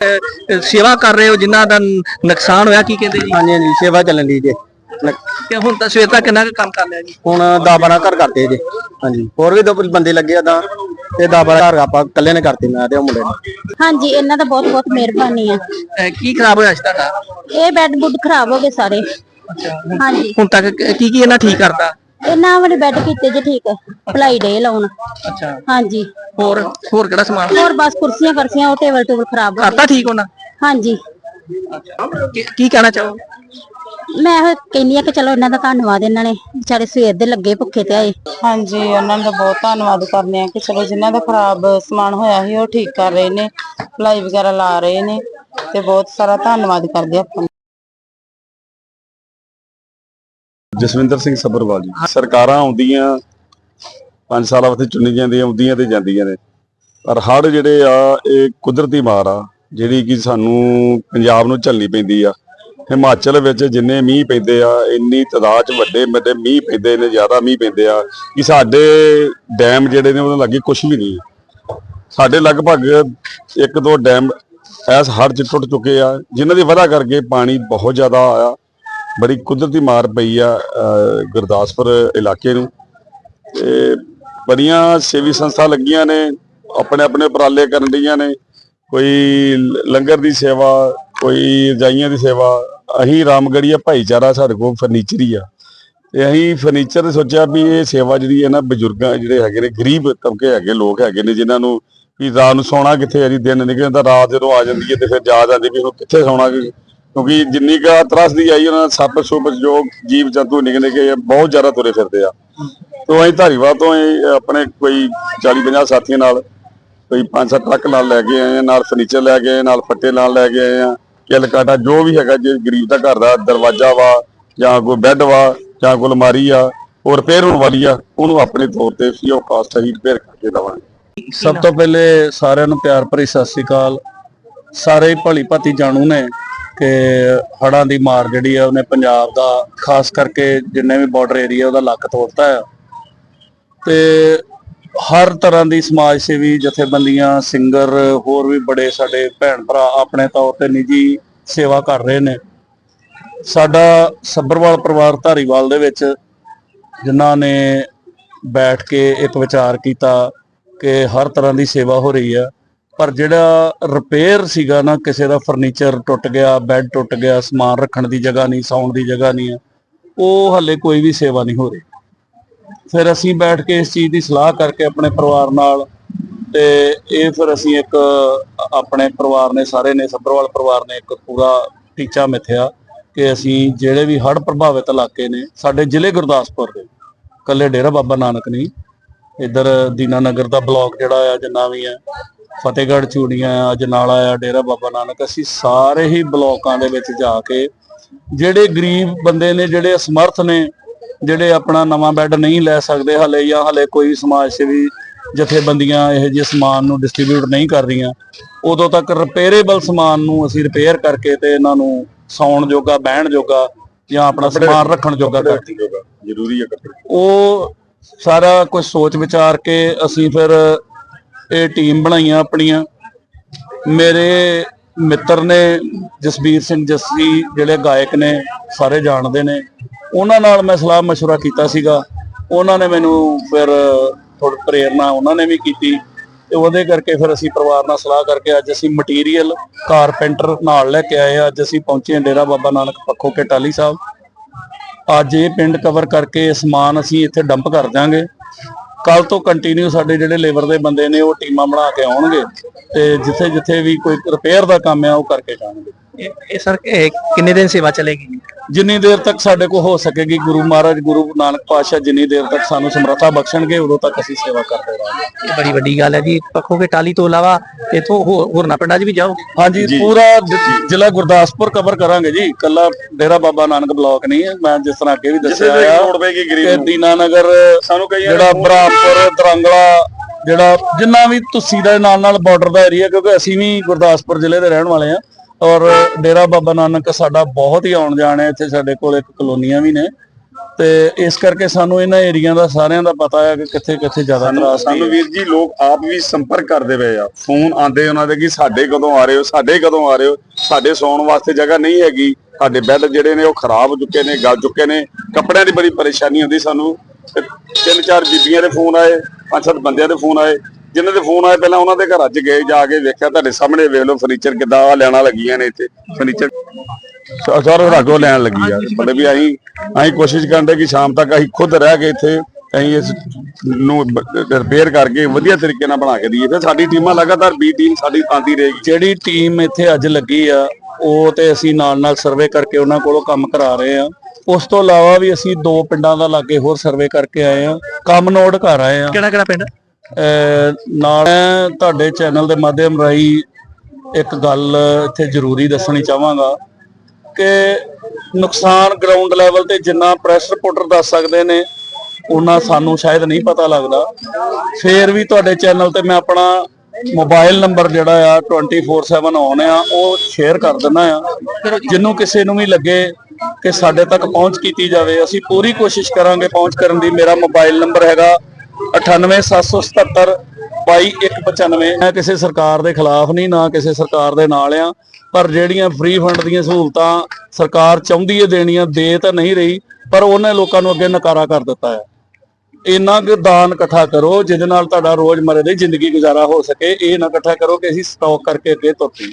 ਸੇਵਾ ਕਰ ਰਹੇ ਹੋ ਜਿਨ੍ਹਾਂ ਦਾ ਨ- ਨੁਕਸਾਨ ਹੋਇਆ ਕੀ ਕਹਿੰਦੇ ਜੀ? ਹਾਂਜੀ ਹਾਂਜੀ ਸੇਵਾ ਚੱਲਣ ਦੀ ਜੇ। ਤੇ ਹੁਣ ਤਾਂ ਸਵੇਰ ਤੱਕ ਕਿੰਨਾ ਕੁ ਕੰਮ ਕਰ ਲਿਆ ਜੀ? ਹੁਣ 10 12 ਘਰ ਕਰਤੇ ਜੇ। ਹਾਂਜੀ ਹੋਰ ਵੀ ਦੋ ਬੰਦੇ ਲੱਗੇ ਆ ਤਾਂ ਤੇ 10 12 ਘਰ ਆਪਾਂ ਇਕੱਲੇ ਨੇ ਕਰਤੇ ਮੈਂ ਤੇ ਉਹ ਮੁੰਡੇ ਨੇ। ਹਾਂਜੀ ਇਹਨਾਂ ਦਾ ਬਹੁਤ ਬਹੁਤ ਮਿਹਰਬਾਨੀ ਆ। ਅਹ ਕੀ ਖਰਾਬ ਹੋਇਆ ਸੀ ਤੁਹਾਡਾ? ਇਹ ਬੈੱਡ ਬੁੱਡ ਖਰਾਬ ਹੋ ਗਏ ਸਾਰੇ। ਹਾਂਜੀ। ਹੁਣ ਤੱਕ ਕੀ ਕੀ ਇਹਨਾਂ ਠੀਕ ਕਰਦਾ? ਇਹਨਾਂ ਵਾਲੇ ਬੈੱਡ ਕੀਤੇ ਜੇ ਠੀਕ ਭਲਾਈ ਡੇ ਲਾਉਣ। ਅੱਛਾ। ਹਾਂਜੀ। ਹੋਰ ਹੋਰ ਕਿਹੜਾ ਸਮਾਨ? ਹੋਰ ਬਸ ਕੁਰਸੀਆਂ ਕਰਸੀਆਂ ਉਹ ਟੇਬਲ ਟੇਬਲ ਖਰਾਬ ਹੋ ਕਰਤਾ ਠੀਕ ਹੋਣਾ ਗਏ ਹਾਂਜੀ। ਕੀ- ਕੀ ਕਹਿਣਾ ਚਾਹੋ ਮੈਂ ਇਹ ਕਹਿੰਦੀ ਆ ਕਿ ਚਲੋ ਇਹਨਾਂ ਦਾ ਧੰਨਵਾਦ ਇਹਨਾਂ ਨੇ ਵਿਚਾਰੇ ਸਵੇਰ ਦੇ ਲੱਗੇ ਭੁੱਖੇ ਤੇ ਆਏ। ਹਾਂਜੀ ਉਹਨਾਂ ਦਾ ਬਹੁਤ ਧੰਨਵਾਦ ਕਰਨੇ ਆ ਕਿ ਚਲੋ ਜਿਨ੍ਹਾਂ ਦਾ ਖਰਾਬ ਸਮਾਨ ਹੋਇਆ ਸੀ ਉਹ ਠੀਕ ਕਰ ਰਹੇ ਨੇ ਭਲਾਈ ਵਗੈਰਾ ਲਾ ਰਹੇ ਨੇ ਤੇ ਬਹੁਤ ਸਾਰਾ ਧੰਨਵਾਦ ਕਰਦੇ ਆ ਆਪਾਂ ਜਸਵਿੰਦਰ ਸਿੰਘ ਸੱਭਰਵਾਲ ਜੀ। ਸਰਕਾਰਾਂ ਆਉਂਦੀਆਂ 5 ਸਾਲਾਂ ਵਾਸਤੇ ਚੁਣੀ ਜਾਂਦੀਆਂ, ਆਉਂਦੀਆਂ ਤੇ ਜਾਂਦੀਆਂ ਨੇ। ਪਰ ਹੜ੍ਹ ਜਿਹੜੇ ਆ, ਇਹ ਕੁਦਰਤੀ ਮਾਰ ਆ, ਜਿਹੜੀ ਕਿ ਸਾਨੂੰ ਪੰਜਾਬ ਨੂੰ ਝੱਲਣੀ ਪੈਂਦੀ ਆ। ਹਿਮਾਚਲ ਵਿੱਚ ਜਿੰਨੇ ਮੀਂਹ ਪੈਂਦੇ ਆ, ਇੰਨੀ ਤਾਦਾਦ ਚ ਵੱਡੇ ਵੱਡੇ ਮੀਂਹ ਪੈਂਦੇ ਨੇ, ਜ਼ਿਆਦਾ ਮੀਂਹ ਪੈਂਦੇ ਆ, ਕਿ ਸਾਡੇ ਡੈਮ ਜਿਹੜੇ ਨੇ, ਉਹਨਾਂ ਲੱਗੇ ਕੁਝ ਵੀ ਨਹੀਂ ਸਾਡੇ ਲਗਭਗ ਇੱਕ ਦੋ ਡੈਮ ਐਸ ਹੜ੍ਹ ਚ ਟੁੱਟ ਚੁੱਕੇ ਆ, ਜਿਨ੍ਹਾਂ ਦੀ ਵਜ੍ਹਾ ਕਰਕੇ ਪਾਣੀ ਬਹੁਤ ਜ਼ਿਆਦਾ ਆਇਆ। ਬੜੀ ਕੁਦਰਤੀ ਮਾਰ ਪਈ ਆ ਗੁਰਦਾਸਪੁਰ ਇਲਾਕੇ ਨੂੰ। ਤੇ ਬੜੀਆਂ ਸੇਵੀ ਸੰਸਥਾ ਲੱਗੀਆਂ ਨੇ, ਆਪਣੇ ਆਪਣੇ ਉਪਰਾਲੇ ਕਰਨ ਡੀਆਂ ਨੇ। ਕੋਈ ਲੰਗਰ ਦੀ ਸੇਵਾ, ਕੋਈ ਰਜਾਈਆਂ ਦੀ ਸੇਵਾ, ਅਹੀਂ ਰਾਮਗੜੀਆ ਭਾਈਚਾਰਾ ਸਾਡੇ ਕੋਲ ਫਰਨੀਚਰ ਹੀ ਆ। ਤੇ ਅਸੀਂ ਫਰਨੀਚਰ ਦੇ ਸੋਚਿਆ ਵੀ ਇਹ ਸੇਵਾ ਜਿਹੜੀ ਹੈ ਨਾ, ਬਜ਼ੁਰਗਾਂ ਜਿਹੜੇ ਹੈਗੇ ਨੇ, ਗਰੀਬ ਤਬਕੇ ਹੈਗੇ, ਲੋਕ ਹੈਗੇ ਨੇ, ਜਿਨ੍ਹਾਂ ਨੂੰ ਵੀ ਰਾਤ ਨੂੰ ਸੌਣਾ ਕਿੱਥੇ ਹੈ ਜੀ, ਦਿਨ ਨਿਕਲ ਜਾਂਦਾ ਰਾਤ ਜਦੋਂ ਆ ਜਾਂਦੀ ਹੈ ਤੇ ਫਿਰ ਜਾ ਆਉਂਦੀ ਵੀ ਹੁਣ ਕਿੱਥੇ ਸੌਣਾ ਕਿਉਂਕਿ ਜਿੰਨੀ ਕਾ ਤਰਸ ਦੀ ਆਈ, ਉਹਨਾਂ ਦਾ ਸੱਪ ਸੁਪ ਜੋ ਜੀਵ ਜੰਤੂ ਨਿਕਲ ਨਿਕਲੇ ਬਹੁਤ ਜ਼ਿਆਦਾ ਤੁਰੇ ਫਿਰਦੇ ਆ। ਤੋਂ ਅਸੀਂ ਧਾਰੀਵਾਲ ਤੋਂ ਆਪਣੇ ਕੋਈ 40 50 ਸਾਥੀਆਂ ਨਾਲ, ਕੋਈ 5-7 ਟਰੱਕ ਨਾਲ ਲੈ ਕੇ ਆਏ ਆ, ਨਾਲ ਫਰਨੀਚਰ ਲੈ ਕੇ ਆਏ, ਨਾਲ ਫੱਟੇ ਨਾਲ ਲੈ ਕੇ ਆਏ ਆ, ਕਿਲ ਕਾਟਾ ਜੋ ਵੀ ਹੈਗਾ ਜੇ ਗਰੀਬ ਦਾ ਘਰ ਦਾ ਦਰਵਾਜ਼ਾ ਵਾ, ਜਾਂ ਕੋਈ ਬੈੱਡ ਵਾ, ਜਾਂ ਕੋਈ ਅਲਮਾਰੀ ਆ, ਉਹ ਰਿਪੇਅਰ ਹੋਣ ਵਾਲੀ ਆ, ਉਹਨੂੰ ਆਪਣੇ ਤੌਰ ਤੇ ਫ੍ਰੀ ਆਫ ਕਾਸਟ ਅਸੀਂ ਰਿਪੇਅਰ ਕਰਕੇ ਦਵਾਂਗੇ। ਸਭ ਤੋਂ ਪਹਿਲੇ ਸਾਰਿਆਂ ਨੂੰ ਪਿਆਰ ਭਰੀ ਸਤਿ ਸ੍ਰੀ ਅਕਾਲ। ਸਾਰੇ ਭਲੀ ਭਾਤੀ ਜਾਣੂ ਨੇ ਕਿ ਹੜ੍ਹਾਂ ਦੀ ਮਾਰ ਜਿਹੜੀ ਆ ਉਹਨੇ ਪੰਜਾਬ ਦਾ, ਖਾਸ ਕਰਕੇ ਜਿੰਨੇ ਵੀ ਬਾਰਡਰ ਏਰੀਆ ਉਹਦਾ ਲੱਕ ਤੋੜਤਾ ਹੈ ਤੇ ਹਰ ਤਰ੍ਹਾਂ ਦੀ ਸਮਾਜ ਸੇਵੀ, ਜਥੇਬੰਦੀਆਂ ਸਿੰਗਰ ਹੋਰ ਵੀ ਬੜੇ ਸਾਡੇ ਭੈਣ ਭਰਾ ਆਪਣੇ ਤੌਰ ਤੇ ਨਿੱਜੀ ਸੇਵਾ ਕਰ ਰਹੇ ਨੇ। ਸਾਡਾ ਸੱਭਰਵਾਲ ਪਰਿਵਾਰ ਧਾਰੀਵਾਲ ਦੇ ਵਿੱਚ ਜਿਨ੍ਹਾਂ ਨੇ ਬੈਠ ਕੇ ਇੱਕ ਵਿਚਾਰ ਕੀਤਾ ਕਿ ਹਰ ਤਰ੍ਹਾਂ ਦੀ ਸੇਵਾ ਹੋ ਰਹੀ ਹੈ ਪਰ ਜਿਹੜਾ ਰਿਪੇਅਰ ਸੀਗਾ ਨਾ, ਕਿਸੇ ਦਾ ਫਰਨੀਚਰ ਟੁੱਟ ਗਿਆ ਬੈੱਡ ਟੁੱਟ ਗਿਆ, ਸਮਾਨ ਰੱਖਣ ਦੀ ਜਗ੍ਹਾ ਨਹੀਂ, ਸੌਣ ਦੀ ਜਗ੍ਹਾ ਨਹੀਂ ਉਹ ਹੱਲੇ ਕੋਈ ਵੀ ਸੇਵਾ ਨਹੀਂ ਹੋ ਰਹੀ। ਫਿਰ ਅਸੀਂ ਬੈਠ ਕੇ ਇਸ ਚੀਜ਼ ਦੀ ਸਲਾਹ ਕਰਕੇ ਆਪਣੇ ਪਰਿਵਾਰ ਨਾਲ ਤੇ ਇਹ ਫਿਰ ਅਸੀਂ ਇੱਕ ਆਪਣੇ ਪਰਿਵਾਰ ਨੇ, ਸਾਰੇ ਨੇ, ਸੱਭਰਵਾਲ ਪਰਿਵਾਰ ਨੇ ਇੱਕ ਪੂਰਾ ਟੀਚਾ ਮਿਥਿਆ ਕਿ ਅਸੀਂ ਜਿਹੜੇ ਵੀ ਹੜ੍ਹ ਪ੍ਰਭਾਵਿਤ ਇਲਾਕੇ ਨੇ, ਸਾਡੇ ਜ਼ਿਲ੍ਹੇ ਗੁਰਦਾਸਪੁਰ ਦੇ ਕੱਲੇ ਡੇਰਾ ਬਾਬਾ ਨਾਨਕ ਨਹੀਂ, ਇੱਧਰ ਦੀਨਾਨਗਰ ਦਾ ਬਲਾਕ ਜਿਹੜਾ ਆ, ਜਿੰਨਾ ਵੀ ਹੈ ਫਤਿਹਗੜ੍ਹ ਚੂੜੀਆਂ ਆ ਅਜਨਾਲਾ ਆ ਡੇਰਾ ਬਾਬਾ ਨਾਨਕ ਅਸੀਂ ਸਾਰੇ ਹੀ ਬਲਾਕਾਂ ਦੇ ਵਿੱਚ ਜਾ ਕੇ ਜਿਹੜੇ ਗਰੀਬ ਬੰਦੇ ਨੇ ਜਿਹੜੇ ਅਸਮਰਥ ਨੇ ਜਿਹੜੇ ਆਪਣਾ ਨਵਾਂ ਬੈੱਡ ਨਹੀਂ ਲੈ ਸਕਦੇ ਹਲੇ ਜਾਂ ਹਲੇ ਕੋਈ ਸਮਾਜ ਸੇਵੀ ਜਥੇਬੰਦੀਆਂ ਇਹ ਜਿਹੇ ਸਮਾਨ ਨੂੰ ਡਿਸਟ੍ਰੀਬਿਊਟ ਨਹੀਂ ਕਰ ਰਹੀਆਂ ਉਦੋਂ ਤੱਕ ਰਿਪੇਅਰੇਬਲ ਸਮਾਨ ਨੂੰ ਅਸੀਂ ਰਿਪੇਅਰ ਕਰਕੇ ਤੇ ਇਹਨਾਂ ਨੂੰ ਸੌਣ ਜੋਗਾ ਬਹਿਣ ਜੋਗਾ ਜਾਂ ਆਪਣਾ ਸਮਾਨ ਰੱਖਣ ਜੋਗਾ ਕਰ ਜ਼ਰੂਰੀ ਹੈ ਉਹ ਸਾਰਾ ਕੁਝ ਸੋਚ ਵਿਚਾਰ ਕੇ ਅਸੀਂ ਫਿਰ ਇਹ ਟੀਮ ਬਣਾਈਆਂ ਆਪਣੀਆਂ ਮੇਰੇ ਮਿੱਤਰ ਨੇ ਜਸਬੀਰ ਸਿੰਘ ਜੱਸੀ ਜਿਹੜੇ ਗਾਇਕ ਨੇ ਸਾਰੇ ਜਾਣਦੇ ਨੇ ਉਹਨਾਂ ਨਾਲ ਮੈਂ ਸਲਾਹ مشورہ ਕੀਤਾ ਸੀਗਾ ਉਹਨਾਂ ਨੇ ਮੈਨੂੰ ਫਿਰ ਥੋੜੀ ਪ੍ਰੇਰਣਾ ਉਹਨਾਂ ਨੇ ਵੀ ਕੀਤੀ ਤੇ ਉਹਦੇ ਕਰਕੇ ਫਿਰ ਅਸੀਂ ਪਰਿਵਾਰ ਨਾਲ ਸਲਾਹ ਕਰਕੇ ਅੱਜ ਅਸੀਂ ਮਟੀਰੀਅਲ ਕਾਰਪੈਂਟਰ ਨਾਲ ਲੈ ਕੇ ਆਏ ਆ ਅੱਜ ਅਸੀਂ ਪਹੁੰਚੇ ਹਾਂ ਡੇਰਾ ਬਾਬਾ ਨਾਨਕ ਪੱਖੋ ਕੇ ਟਾਲੀ ਸਾਹਿਬ ਅੱਜ ਇਹ ਪਿੰਡ ਕਵਰ ਕਰਕੇ ਸਮਾਨ ਅਸੀਂ ਇੱਥੇ ਡੰਪ ਕਰ ਦਿਆਂਗੇ ਕੱਲ ਤੋਂ ਕੰਟੀਨਿਊ ਸਾਡੇ ਜਿਹੜੇ ਲੇਬਰ ਦੇ ਬੰਦੇ ਨੇ, ਉਹ ਟੀਮਾਂ ਬਣਾ ਕੇ ਆਉਣਗੇ ਤੇ ਜਿੱਥੇ ਜਿੱਥੇ ਵੀ ਕੋਈ ਰਿਪੇਅਰ ਦਾ ਕੰਮ ਆ, ਉਹ ਕਰਕੇ ਜਾਣਗੇ। ਇਹ ਇਹ ਸਰ, ਇਹ ਕਿੰਨੇ ਦਿਨ ਸੇਵਾ ਚੱਲੇਗੀ? ਜਿੰਨੀ ਦੇਰ ਤੱਕ ਸਾਡੇ ਕੋਲ ਹੋ ਸਕੇਗੀ ਗੁਰੂ ਮਹਾਰਾਜ ਗੁਰੂ ਨਾਨਕ ਪਾਤਸ਼ਾਹ ਜਿੰਨੀ ਦੇਰ ਤੱਕ ਸਾਨੂੰ ਸਮਰੱਥਾ ਬਖਸ਼ਣਗੇ ਉਦੋਂ ਤੱਕ ਅਸੀਂ ਸੇਵਾ ਕਰਦੇ ਰਹਾਂਗੇ। ਇਹ ਬੜੀ ਵੱਡੀ ਗੱਲ ਹੈ ਜੀ। ਪੱਖੋਗੇ ਟਾਲੀ ਤੋਂ ਇਲਾਵਾ ਇਥੋਂ ਹੋਰਨਾ ਪਿੰਡਾਂ 'ਚ ਵੀ ਜਾਓ। ਹਾਂਜੀ ਪੂਰਾ ਜ਼ਿਲ੍ਹਾ ਗੁਰਦਾਸਪੁਰ ਕਵਰ ਕਰਾਂਗੇ ਜੀ। ਕੱਲਾ ਡੇਰਾ ਬਾਬਾ ਨਾਨਕ ਬਲਾਕ ਨਹੀਂ ਹੈ। ਮੈਂ ਜਿਸ ਤਰ੍ਹਾਂ ਅੱਗੇ ਵੀ ਦੱਸਿਆ ਆ ਕਿ ਗਰੀਬ ਨੂੰ। ਦੀਨਾਨਗਰ ਸਾਨੂੰ ਕਈਆਂ ਜਿਹੜਾ ਬਰਾਮਪੁਰ ਦਰੰਗਲਾ ਜਿਹੜਾ ਜਿੰਨਾ ਵੀ ਤੁਸੀਂ ਦੇ ਨਾਲ ਨਾਲ ਬਾਰਡਰ ਦਾ ਏਰੀਆ ਕਿਉਂਕਿ ਅਸੀਂ ਵੀ ਗੁਰਦਾਸਪੁਰ ਜ਼ਿਲ੍ਹੇ ਦੇ ਰਹਿਣ ਵਾਲੇ ਆ ਔਰ ਡੇਰਾ ਬਾਬਾ ਨਾਨਕ ਸਾਡਾ ਬਹੁਤ ਹੀ ਆਉਣ ਜਾਣ ਹੈ ਇੱਥੇ ਸਾਡੇ ਕੋਲ ਇੱਕ ਕਲੋਨੀਆਂ ਵੀ ਨੇ। ਤੇ ਇਸ ਕਰਕੇ ਸਾਨੂੰ ਇਹਨਾਂ ਏਰੀਆ ਦਾ ਸਾਰਿਆਂ ਦਾ ਪਤਾ ਹੈ ਕਿ ਕਿੱਥੇ ਕਿੱਥੇ ਜ਼ਿਆਦਾ ਤਰਾਸ ਸਾਨੂੰ ਵੀਰ ਜੀ ਲੋਕ ਆਪ ਵੀ ਸੰਪਰਕ ਕਰਦੇ ਪਏ ਆ। ਫੋਨ ਆਉਂਦੇ ਉਹਨਾਂ ਦੇ ਕਿ ਸਾਡੇ ਕਦੋਂ ਆ ਰਹੇ ਹੋ ਸਾਡੇ ਕਦੋਂ ਆ ਰਹੇ ਹੋ? ਸਾਡੇ ਸੌਣ ਵਾਸਤੇ ਜਗ੍ਹਾ ਨਹੀਂ ਹੈਗੀ। ਸਾਡੇ ਬੈੱਡ ਜਿਹੜੇ ਨੇ ਉਹ ਖਰਾਬ ਹੋ ਚੁੱਕੇ ਨੇ ਗਲ ਚੁੱਕੇ ਨੇ। ਕੱਪੜਿਆਂ ਦੀ ਬੜੀ ਪਰੇਸ਼ਾਨੀ ਹੁੰਦੀ ਸਾਨੂੰ। ਤਿੰਨ ਚਾਰ ਬੀਬੀਆਂ ਦੇ ਫੋਨ ਆਏ ਪੰਜ ਸੱਤ ਬੰਦਿਆਂ ਦੇ ਫੋਨ ਆਏ। ਜਿਨ੍ਹਾਂ ਦੇ ਫੋਨ ਆਏ ਪਹਿਲਾਂ ਉਹਨਾਂ ਦੇ ਘਰਾਂ 'ਚ ਗਏ ਜਾ ਕੇ ਵੇਖਿਆ ਤੁਹਾਡੇ ਸਾਹਮਣੇ ਵੇਖ ਲਓ ਫਰਨੀਚਰ ਕਿੱਦਾਂ ਆ ਲੈਣਾ ਲੱਗੀਆਂ ਨੇ ਇੱਥੇ। ਫਰਨੀਚਰ ਸਾਰਾ ਰਾਗੋ ਲੈਣ ਲੱਗੀ ਆ। ਮਤਲਬ ਵੀ ਅਸੀਂ ਅਸੀਂ ਕੋਸ਼ਿਸ਼ ਕਰਦੇ ਕਿ ਸ਼ਾਮ ਤੱਕ ਅਸੀਂ ਖੁਦ ਰਹਿ ਕੇ ਇੱਥੇ ਅਸੀਂ ਇਸ ਨੂੰ ਰਿਪੇਅਰ ਕਰਕੇ ਵਧੀਆ ਤਰੀਕੇ ਨਾਲ ਬਣਾ ਕੇ ਦਈਏ। ਫਿਰ ਸਾਡੀ ਟੀਮਾਂ ਲਗਾਤਾਰ ਬੀ ਟੀਮ ਸਾਡੀ ਆਂਦੀ ਰਹੇਗੀ। ਜਿਹੜੀ ਟੀਮ ਇੱਥੇ ਅੱਜ ਲੱਗੀ ਆ ਉਹ ਤੇ ਅਸੀਂ ਨਾਲ ਨਾਲ ਸਰਵੇ ਕਰਕੇ ਉਹਨਾਂ ਕੋਲੋਂ ਕੰਮ ਕਰਾ ਰਹੇ ਆ। ਉਸ ਤੋਂ ਇਲਾਵਾ ਵੀ ਅਸੀਂ ਦੋ ਪਿੰਡਾਂ ਦਾ ਲਾਗੇ ਹੋਰ ਸਰਵੇ ਕਰਕੇ ਆਏ ਆ। ਕੰਮ ਨੋਟ ਕਰ ਆਏ ਆ। ਕਿਹੜਾ ਕਿਹੜਾ ਪਿੰਡ? ਨਾਲ ਤੁਹਾਡੇ ਚੈਨਲ ਦੇ ਮਾਧਿਅਮ ਰਾਹੀਂ ਇੱਕ ਗੱਲ ਇੱਥੇ ਜ਼ਰੂਰੀ ਦੱਸਣੀ ਚਾਹਾਂਗਾ ਕਿ ਨੁਕਸਾਨ ਗਰਾਊਂਡ ਲੈਵਲ ਤੇ ਜਿੰਨਾ ਪ੍ਰੈਸ ਰਿਪੋਰਟਰ ਦੱਸ ਸਕਦੇ ਨੇ, ਉਹਨਾਂ ਸਾਨੂੰ ਸ਼ਾਇਦ ਨਹੀਂ ਪਤਾ ਲੱਗਦਾ। ਫੇਰ ਵੀ ਤੁਹਾਡੇ ਚੈਨਲ ਤੇ ਮੈਂ ਆਪਣਾ ਮੋਬਾਈਲ ਨੰਬਰ ਜਿਹੜਾ ਆ 24/7 ਆਨ ਆ, ਉਹ ਸ਼ੇਅਰ ਕਰ ਦਿੰਦਾ ਆ। ਜਿੰਨੂੰ ਕਿਸੇ ਨੂੰ ਵੀ ਲੱਗੇ ਕਿ ਸਾਡੇ ਤੱਕ ਪਹੁੰਚ ਕੀਤੀ ਜਾਵੇ, ਅਸੀਂ ਪੂਰੀ ਕੋਸ਼ਿਸ਼ ਕਰਾਂਗੇ ਪਹੁੰਚ ਕਰਨ ਦੀ। ਮੇਰਾ ਮੋਬਾਈਲ ਨੰਬਰ ਹੈਗਾ 98777 2295 ਮੈਂ ਕਿਸੇ ਸਰਕਾਰ ਦੇ ਖਿਲਾਫ ਨਹੀਂ ਨਾ ਕਿਸੇ ਸਰਕਾਰ ਦੇ ਨਾਲ ਆ ਪਰ ਜਿਹੜੀਆਂ ਫ੍ਰੀ ਫੰਡ ਦੀਆਂ ਸਹੂਲਤਾਂ ਸਰਕਾਰ ਚਾਹੁੰਦੀ ਹੈ ਦੇਣੀਆਂ ਦੇ ਤਾਂ ਨਹੀਂ ਰਹੀ ਪਰ ਉਹਨੇ ਲੋਕਾਂ ਨੂੰ ਅੱਗੇ ਨਕਾਰਾ ਕਰ ਦਿੱਤਾ ਹੈ ਇੰਨਾ ਕੁ ਦਾਨ ਇਕੱਠਾ ਕਰੋ ਜਿਹਦੇ ਨਾਲ ਤੁਹਾਡਾ ਰੋਜ਼ਮਰੇ ਦੀ ਜ਼ਿੰਦਗੀ ਗੁਜ਼ਾਰਾ ਹੋ ਸਕੇ ਇਹ ਨਾ ਇਕੱਠਾ ਕਰੋ ਕਿ ਅਸੀਂ ਸਟਾਕ ਕਰਕੇ ਅੱਗੇ ਤੁਰਤੀ